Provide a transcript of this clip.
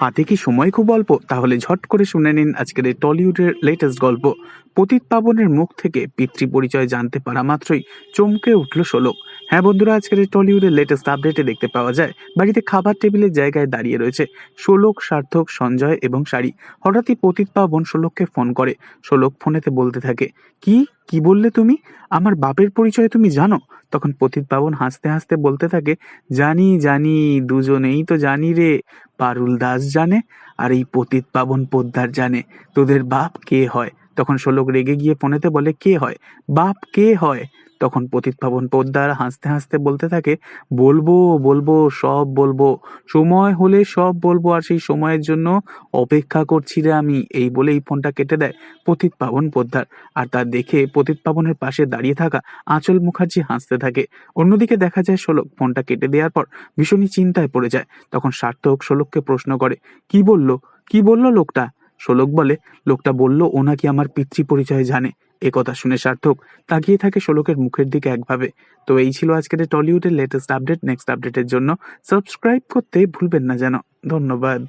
হাতে কি সময় খুব অল্প? তাহলে ঝট করে শুনে নিন আজকের এই টলিউডের লেটেস্ট গল্প। পতিত পাবনের মুখ থেকে পিতৃ পরিচয় জানতে পারা মাত্রই চমকে উঠল শোলক। হ্যাঁ বন্ধুরা, আজকের এই টলিউডের লেটেস্ট আপডেটে দেখতে পাওয়া যায়, বাড়িতে খাবার টেবিলের জায়গায় দাঁড়িয়ে রয়েছে শোলক সার্থক, সঞ্জয় এবং শাড়ি হঠাৎই পতিত পাবন শোলককে ফোন করে। শোলক ফোনেতে বলতে থাকে, কি? কি বললে তুমি? আমার বাপের পরিচয় তুমি জানো? তখন পতিত পাবন হাসতে হাসতে বলতে থাকে, জানি জানি, দুজনেই তো জানি রে। পারুল দাস জানে আর এই পতিত পাবন পোদ্দার জানে। তোদের বাপ কে হয়? তখন শোলক রেগে গিয়ে ফোনেতে বলে, কে হয়? বাপ কে হয়? তখন পতিত পাবন পোদ্দার হাসতে হাসতে বলতে থাকে, বলব বলব, সব বলব। সময় হলে সব বলব আর সেই সময়ের জন্য অপেক্ষা করছি রে আমি। এই বলে এই ফোনটা কেটে দেয় পতিত পাবন পোদ্দার। আর তা দেখে পতিত পাবনের পাশে দাঁড়িয়ে থাকা আঁচল মুখার্জি হাসতে থাকে। অন্যদিকে দেখা যায় শোলক ফোনটা কেটে দেওয়ার পর ভীষণই চিন্তায় পড়ে যায়। তখন সার্থক শোলককে প্রশ্ন করে, কি বলল? কি বলল লোকটা? শোলক বলে, লোকটা বলল, ও নাকি আমার পিতৃ পরিচয় জানে। এ কথা শুনে সার্থক তাকিয়ে থাকে শোলকের মুখের দিকে একভাবে। তো এই ছিল আজকের টলিউডের লেটেস্ট আপডেট নেক্সট আপডেটের জন্য সাবস্ক্রাইব করতে ভুলবেন না যেন। ধন্যবাদ।